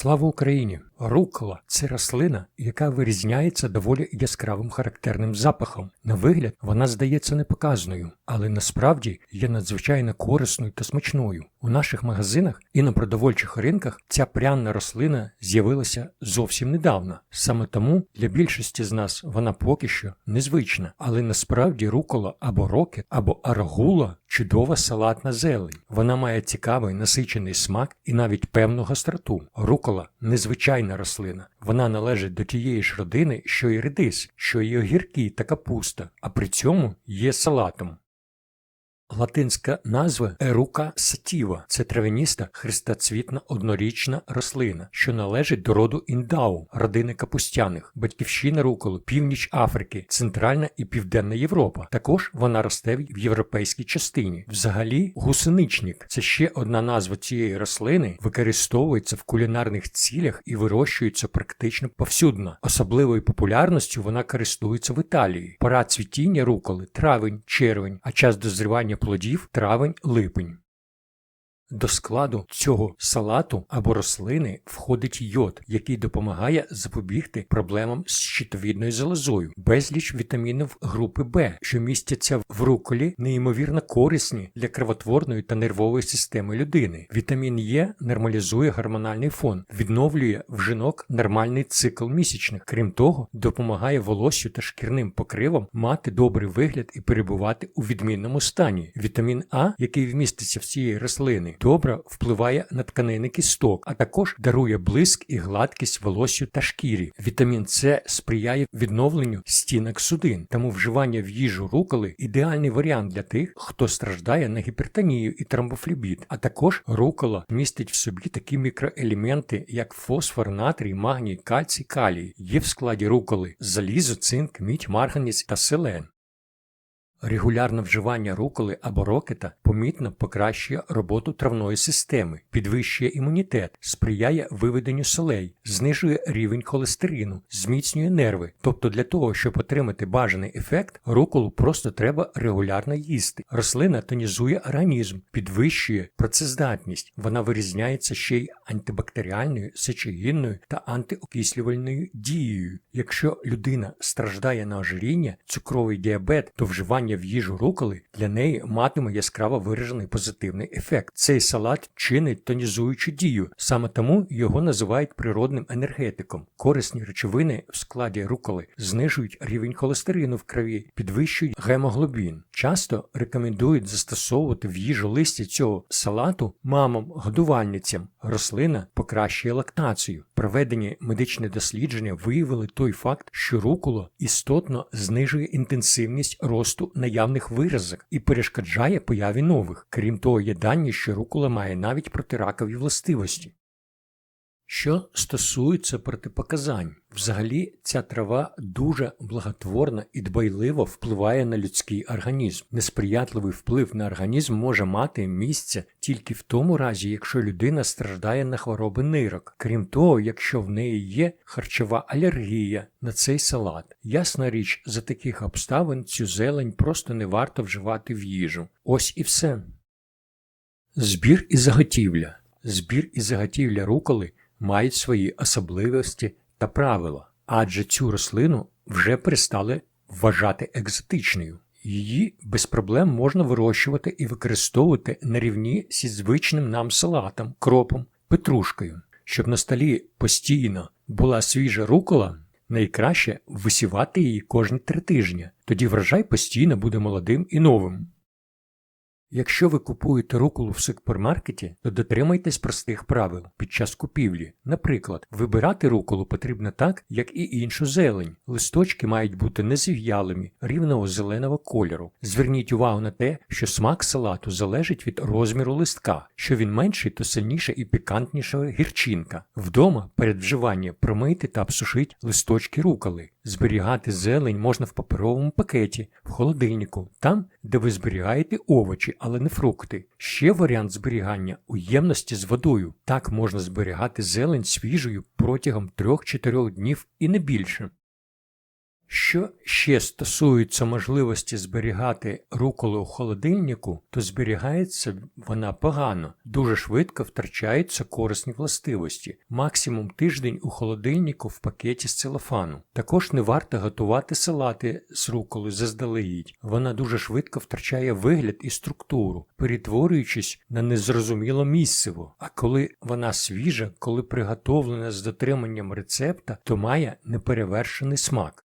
Слава Україні! Рукола це рослина, яка вирізняється доволі яскравим характерним запахом. На вигляд вона здається непоказною, але насправді є надзвичайно корисною та смачною. У наших магазинах і на продовольчих ринках ця пряна рослина з'явилася зовсім недавно. Саме тому для більшості з нас вона поки що незвична, але насправді рукола або рокет, або аргула чудова салатна зелень. Вона має цікавий насичений смак і навіть певну гостроту. Рукола незвичайна рослина. Вона належить до тієї ж родини, що й редис, що й огірки та капуста, а при цьому є салатом. Латинська назва Ерука сатіва це травяніста хрестоцвітна однорічна рослина, що належить до роду індау, родини капустяних, батьківщина руколи, північ Африки, Центральна і Південна Європа. Також вона росте в європейській частині. Взагалі, гусеничник це ще одна назва цієї рослини, використовується в кулінарних цілях і вирощується практично повсюдно. Особливою популярністю вона користується в Італії. Пора цвітіння руколи травень, червень, а час дозрівання плодів травень-липень. До складу цього салату або рослини входить йод, який допомагає запобігти проблемам з щитовідною залозою, безліч вітамінів групи Б, що містяться в руколі, неймовірно корисні для кровотворної та нервової системи людини. Вітамін Е нормалізує гормональний фон, відновлює в жінок нормальний цикл місячних. Крім того, допомагає волоссю та шкірним покривам мати добрий вигляд і перебувати у відмінному стані. Вітамін А, який вміститься в цієї рослини, добре впливає на тканини кісток, а також дарує блиск і гладкість волоссю та шкірі. Вітамін С сприяє відновленню стінок судин, тому вживання в їжу руколи ідеальний варіант для тих, хто страждає на гіпертонію і тромбофлібіт. А також рукола містить в собі такі мікроелементи, як фосфор, натрій, магній, кальцій, калій. Є в складі руколи залізо, цинк, мідь, марганець та селен. Регулярне вживання руколи або рокета помітно покращує роботу травної системи, підвищує імунітет, сприяє виведенню солей, знижує рівень холестерину, зміцнює нерви. Тобто для того, щоб отримати бажаний ефект, руколу просто треба регулярно їсти. Рослина тонізує організм, підвищує працездатність. Вона вирізняється ще й антибактеріальною, сечогінною та антиокислювальною дією. Якщо людина страждає на ожиріння, цукровий діабет, то вживання в їжу руколи для неї матиме яскраво виражений позитивний ефект. Цей салат чинить тонізуючу дію, саме тому його називають природним енергетиком. Корисні речовини в складі руколи знижують рівень холестерину в крові, підвищують гемоглобін. Часто рекомендують застосовувати в їжу листя цього салату мамам-годувальницям. Рослина покращує лактацію. Проведені медичні дослідження виявили той факт, що рукуло істотно знижує інтенсивність росту наявних виразок і перешкоджає появі нових. Крім того, є дані, що рукола має навіть протиракові властивості. Що стосується протипоказань, взагалі ця трава дуже благотворна і дбайливо впливає на людський організм. Несприятливий вплив на організм може мати місце тільки в тому разі, якщо людина страждає на хвороби нирок. Крім того, якщо в неї є харчова алергія на цей салат. Ясна річ, за таких обставин цю зелень просто не варто вживати в їжу. Ось і все. Збір і заготівля. Збір і заготівля руколи мають свої особливості та правила, адже цю рослину вже перестали вважати екзотичною. Її без проблем можна вирощувати і використовувати на рівні зі звичним нам салатом, кропом, петрушкою. Щоб на столі постійно була свіжа рукола, найкраще висівати її кожні три тижні, тоді врожай постійно буде молодим і новим. Якщо ви купуєте руколу в супермаркеті, то дотримайтесь простих правил під час купівлі. Наприклад, вибирати руколу потрібно так, як і іншу зелень. Листочки мають бути незів'ялими, рівного зеленого кольору. Зверніть увагу на те, що смак салату залежить від розміру листка. Що він менший, то сильніша і пікантніша гірчинка. Вдома перед вживанням промийте та обсушіть листочки руколи. Зберігати зелень можна в паперовому пакеті, в холодильнику, там, де ви зберігаєте овочі, але не фрукти. Ще варіант зберігання у ємності з водою. Так можна зберігати зелень свіжою протягом 3-4 днів і не більше. Що ще стосується можливості зберігати руколу у холодильнику, то зберігається вона погано, дуже швидко втрачаються корисні властивості, максимум тиждень у холодильнику в пакеті з целофану. Також не варто готувати салати з руколою заздалегідь, вона дуже швидко втрачає вигляд і структуру, перетворюючись на незрозуміло місциво. А коли вона свіжа, коли приготовлена з дотриманням рецепта, то має неперевершений смак.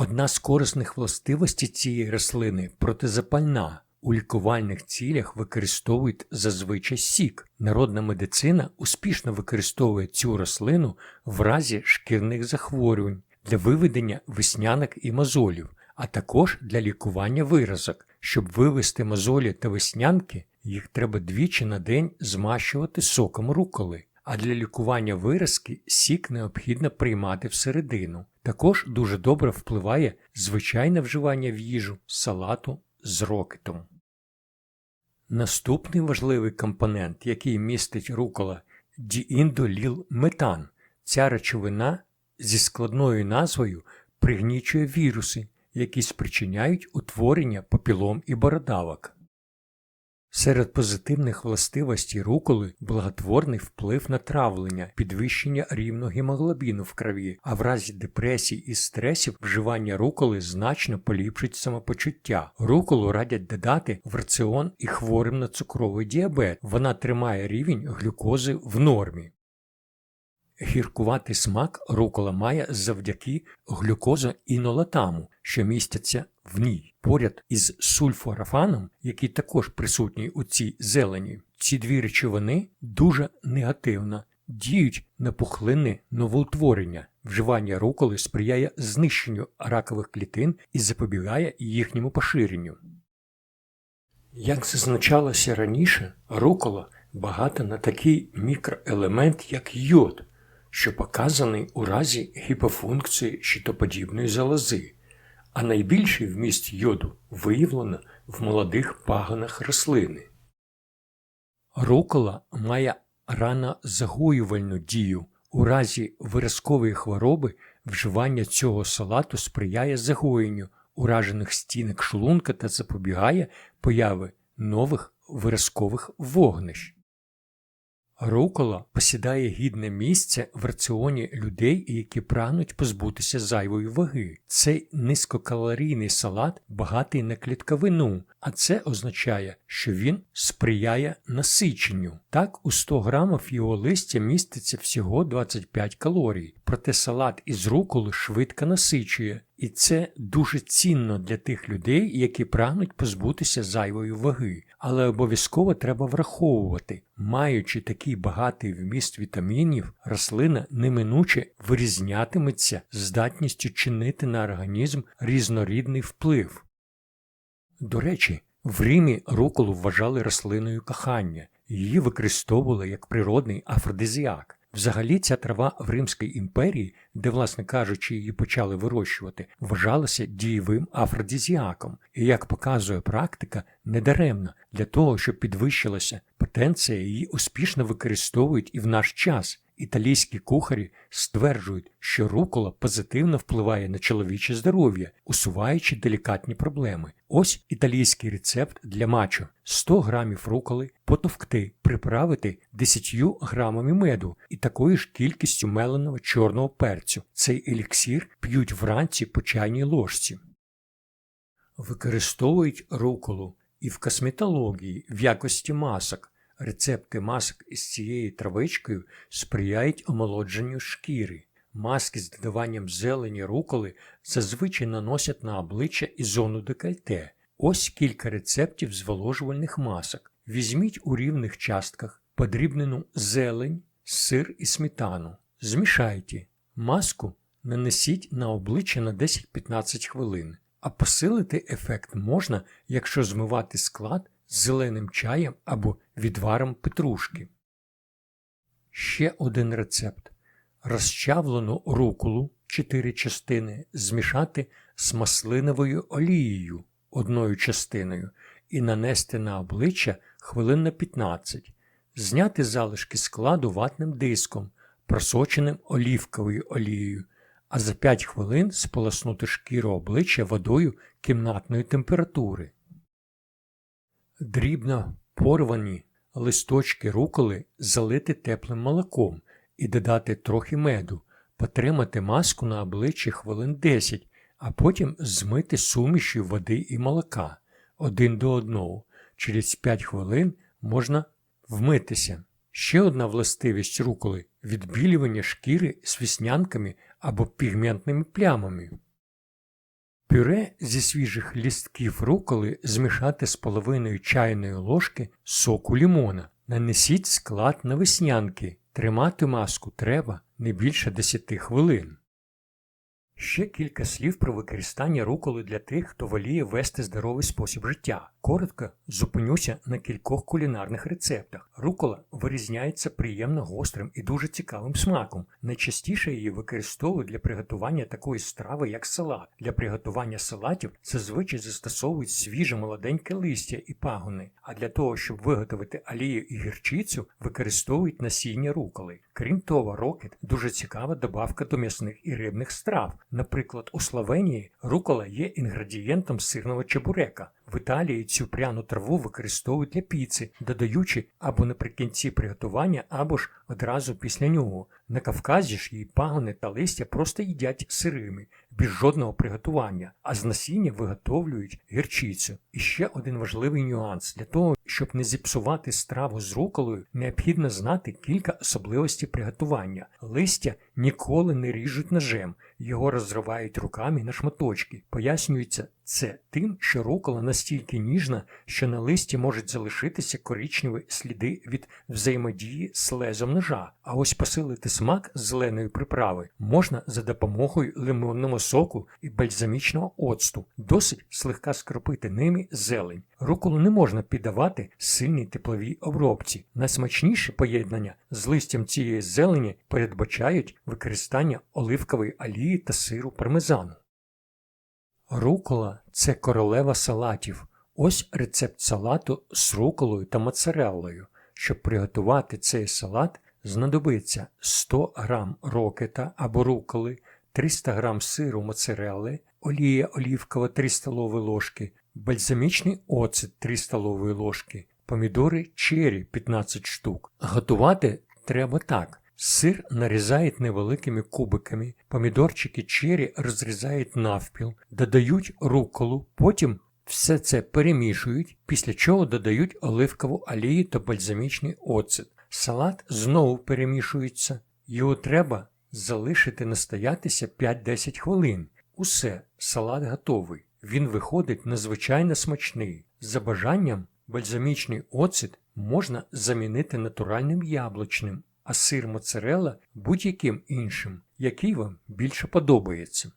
Одна з корисних властивостей цієї рослини протизапальна. У лікувальних цілях використовують зазвичай сік. Народна медицина успішно використовує цю рослину в разі шкірних захворювань для виведення веснянок і мозолів, а також для лікування виразок. Щоб вивести мозолі та веснянки, їх треба двічі на день змащувати соком руколи а для лікування виразки сік необхідно приймати всередину. Також дуже добре впливає звичайне вживання в їжу салату з рокетом. Наступний важливий компонент, який містить рукола дііндоліл-метан. Ця речовина зі складною назвою пригнічує віруси, які спричиняють утворення попілом і бородавок. Серед позитивних властивостей руколи благотворний вплив на травлення, підвищення рівну гемоглобіну в крові, а в разі депресій і стресів вживання руколи значно поліпшить самопочуття. Руколу радять додати в раціон і хворим на цукровий діабет. Вона тримає рівень глюкози в нормі. Гіркуватий смак рукола має завдяки глюкозоінолатаму, що містяться в ній. Поряд із сульфорафаном, який також присутній у цій зелені, ці дві речовини дуже негативно діють на пухлинне новоутворення. Вживання руколи сприяє знищенню ракових клітин і запобігає їхньому поширенню. Як зазначалося раніше, рукола багата на такий мікроелемент, як йод що показаний у разі гіпофункції щитоподібної залози, а найбільший вміст йоду виявлено в молодих пагонах рослини. Рукола має ранозагоювальну дію. У разі виразкової хвороби вживання цього салату сприяє загоєнню уражених стінок шлунка та запобігає появи нових виразкових вогнищ. Рукола посідає гідне місце в раціоні людей, які прагнуть позбутися зайвої ваги. Цей низькокалорійний салат багатий на клітковину, а це означає, що він сприяє насиченню. Так, у 100 грамів його листя міститься всього 25 калорій, проте салат із руколи швидко насичує, і це дуже цінно для тих людей, які прагнуть позбутися зайвої ваги. Але обов'язково треба враховувати, маючи такий багатий вміст вітамінів, рослина неминуче вирізнятиметься здатністю чинити на організм різнорідний вплив. До речі, в Римі руколу вважали рослиною кохання, її використовували як природний афродизіак. Взагалі, ця трава в Римській імперії, де, власне кажучи, її почали вирощувати, вважалася дієвим афродізіаком, і, як показує практика, недаремно для того, щоб підвищилася потенція, її успішно використовують і в наш час. Італійські кухарі стверджують, що рукола позитивно впливає на чоловіче здоров'я, усуваючи делікатні проблеми. Ось італійський рецепт для мачо: 100 грамів руколи потовкти, приправити 10 грамами меду і такою ж кількістю меленого чорного перцю. Цей еліксір п'ють вранці по чайній ложці. Використовують руколу і в косметології в якості масок. Рецепти масок із цією травичкою сприяють омолодженню шкіри. Маски з додаванням зелені руколи зазвичай наносять на обличчя і зону декольте. Ось кілька рецептів зволожувальних масок. Візьміть у рівних частках подрібнену зелень, сир і сметану. Змішайте. Маску нанесіть на обличчя на 10-15 хвилин, а посилити ефект можна, якщо змивати склад зеленим чаєм або відваром петрушки. Ще один рецепт. Розчавлену рукулу 4 частини змішати з маслиновою олією одною частиною і нанести на обличчя хвилин на 15, зняти залишки складу ватним диском, просоченим олівковою олією, а за 5 хвилин сполоснути шкіру обличчя водою кімнатної температури. Дрібно порвані листочки руколи залити теплим молоком і додати трохи меду, потримати маску на обличчі хвилин 10, а потім змити сумішю води і молока один до одного. Через 5 хвилин можна вмитися. Ще одна властивість руколи відбілювання шкіри з віснянками або пігментними плямами. Пюре зі свіжих лістків руколи змішати з половиною чайної ложки соку лімона. Нанесіть склад на веснянки. Тримати маску треба не більше 10 хвилин. Ще кілька слів про використання руколи для тих, хто воліє вести здоровий спосіб життя. Коротко зупинюся на кількох кулінарних рецептах. Рукола вирізняється приємно гострим і дуже цікавим смаком. Найчастіше її використовують для приготування такої страви, як салат. Для приготування салатів зазвичай застосовують свіже молоденьке листя і пагони, а для того, щоб виготовити олію і гірчицю, використовують насіння руколи. Крім того, рокет дуже цікава добавка до м'ясних і рибних страв. Наприклад, у Словенії рукола є інгредієнтом сирного чебурека. В Італії цю пряну траву використовують для піци, додаючи або наприкінці приготування, або ж одразу після нього. На Кавказі ж її пагони та листя просто їдять сирими, без жодного приготування, а з насіння виготовлюють гірчицю. І ще один важливий нюанс для того, щоб не зіпсувати страву з руколою, необхідно знати кілька особливостей приготування. Листя ніколи не ріжуть ножем, його розривають руками на шматочки. Пояснюється це тим, що рукола настільки ніжна, що на листі можуть залишитися коричневі сліди від взаємодії з лезом ножа. А ось посилити смак зеленої приправи можна за допомогою лимонного соку і бальзамічного оцту. Досить слегка скропити ними зелень. Руколу не можна піддавати сильній тепловій обробці. Найсмачніше поєднання з листям цієї зелені передбачають використання оливкової олії та сиру пармезану. Рукола це королева салатів. Ось рецепт салату з руколою та моцареллою. Щоб приготувати цей салат, знадобиться 100 г рокета або руколи, 300 г сиру моцарелли, олія олівкова 3 столові ложки, бальзамічний оцет 3 столові ложки, помідори чері 15 штук. Готувати треба так. Сир нарізають невеликими кубиками, помідорчики чері розрізають навпіл, додають руколу, потім все це перемішують, після чого додають оливкову олію та бальзамічний оцет. Салат знову перемішується, його треба залишити настоятися 5-10 хвилин. Усе, салат готовий. Він виходить надзвичайно смачний. За бажанням бальзамічний оцет можна замінити натуральним яблучним а сир моцарелла будь-яким іншим, який вам більше подобається.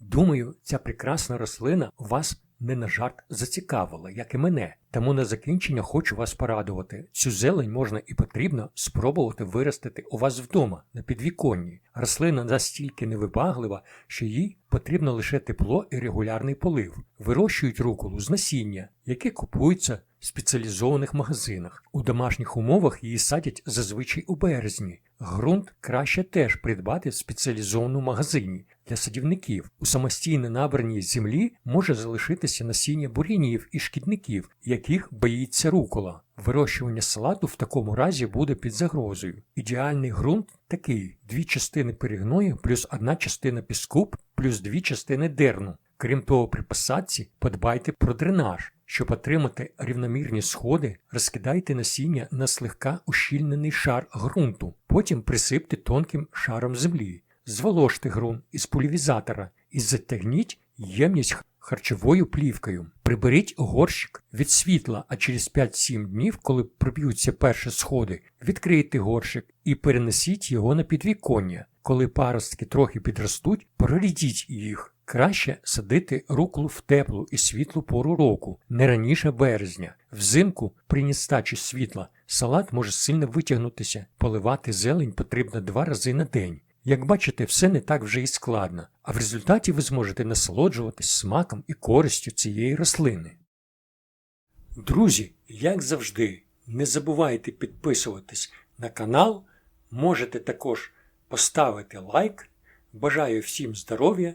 Думаю, ця прекрасна рослина вас не на жарт зацікавила, як і мене, тому на закінчення хочу вас порадувати. Цю зелень можна і потрібно спробувати виростити у вас вдома на підвіконні. Рослина настільки невибаглива, що їй потрібно лише тепло і регулярний полив. Вирощують руколу з насіння, яке купується спеціалізованих магазинах. У домашніх умовах її садять зазвичай у березні. Грунт краще теж придбати в спеціалізованому магазині. Для садівників у самостійно набраній землі може залишитися насіння бур'янів і шкідників, яких боїться рукола. Вирощування салату в такому разі буде під загрозою. Ідеальний ґрунт такий: дві частини перегною плюс одна частина піску плюс дві частини дерну. Крім того, при посадці подбайте про дренаж. Щоб отримати рівномірні сходи, розкидайте насіння на слегка ущільнений шар ґрунту, потім присипте тонким шаром землі, зволожте ґрунт із пульвізатора і затягніть ємність харчовою плівкою. Приберіть горщик від світла, а через 5-7 днів, коли проб'ються перші сходи, відкрийте горщик і перенесіть його на підвіконня. Коли паростки трохи підростуть, прорідіть їх. Краще садити руклу в теплу і світлу пору року, не раніше березня. Взимку, при нестачі світла, салат може сильно витягнутися, поливати зелень потрібно два рази на день. Як бачите, все не так вже і складно, а в результаті ви зможете насолоджуватись смаком і користю цієї рослини. Друзі, як завжди, не забувайте підписуватись на канал, можете також поставити лайк Бажаю всім здоров'я